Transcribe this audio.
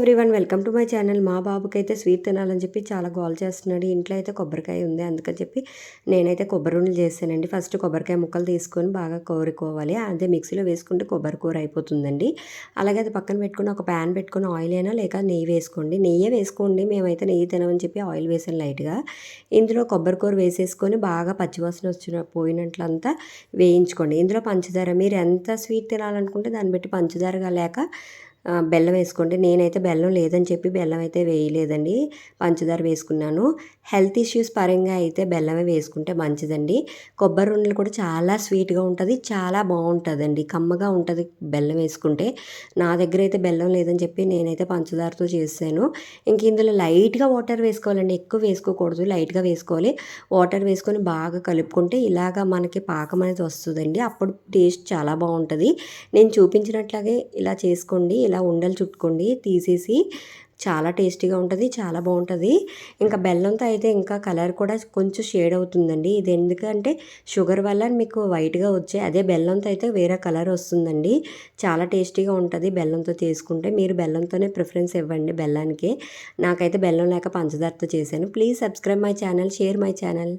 Everyone welcome to my channel మా బాబుకి అయితే స్వీట్ తినాలని చెప్పి చాలా గోల్ చేస్తున్నాడు. ఇంట్లో అయితే కొబ్బరికాయ ఉంది. అందుకని చెప్పి నేనైతే కొబ్బరి ఉండలు చేశానండి ఫస్ట్ కొబ్బరికాయ ముక్కలు తీసుకొని బాగా కోరుకోవాలి. అదే మిక్సీలో వేసుకుంటే కొబ్బరి కూర అయిపోతుందండి. అలాగే అది పక్కన పెట్టుకుని ఒక ప్యాన్ పెట్టుకుని ఆయిల్ అయినా లేక నెయ్యి వేసుకోండి. నెయ్యే వేసుకోండి. మేమైతే నెయ్యి తినమని చెప్పి ఆయిల్ వేసాను లైట్గా. ఇందులో కొబ్బరి కూర వేసేసుకొని బాగా పచ్చివాసన వచ్చిన పోయినట్లంతా వేయించుకోండి. ఇందులో పంచదార. మీరు ఎంత స్వీట్ తినాలనుకుంటే దాన్ని బట్టి పంచదారగా లేక బెల్లం వేసుకోండి నేనైతే బెల్లం లేదని చెప్పి బెల్లం అయితే వేయలేదండి. పంచదార వేసుకున్నాను. హెల్త్ ఇష్యూస్ పరంగా అయితే బెల్లమే వేసుకుంటే మంచిదండి. కొబ్బరి ఉండలు కూడా చాలా స్వీట్గా ఉంటుంది చాలా బాగుంటుందండి. కమ్మగా ఉంటుంది బెల్లం వేసుకుంటే. నా దగ్గర అయితే బెల్లం లేదని చెప్పి నేనైతే పంచదారతో చేశాను ఇంక ఇందులో లైట్గా వాటర్ వేసుకోవాలండి. ఎక్కువ వేసుకోకూడదు లైట్గా వేసుకోవాలి. వాటర్ వేసుకొని బాగా కలుపుకుంటే ఇలాగా మనకి పాకం అనేది వస్తుందండి. అప్పుడు టేస్ట్ చాలా బాగుంటుంది. నేను చూపించినట్లాగే ఇలా చేసుకోండి. ఇలా ఉండలు చుట్టుకోండి తీసేసి చాలా టేస్టీగా ఉంటుంది చాలా బాగుంటుంది. ఇంకా బెల్లంతో అయితే ఇంకా కలర్ కూడా కొంచెం షేడ్ అవుతుందండి. ఇది ఎందుకంటే షుగర్ వల్ల మీకు వైట్గా వచ్చే అదే బెల్లంతో అయితే వేరే కలర్ వస్తుందండి. చాలా టేస్టీగా ఉంటుంది బెల్లంతో చేసుకుంటే. మీరు బెల్లంతోనే ప్రిఫరెన్స్ ఇవ్వండి బెల్లానికి. నాకైతే బెల్లం లేక పంచదారతో చేశాను. Please subscribe my channel share my channel.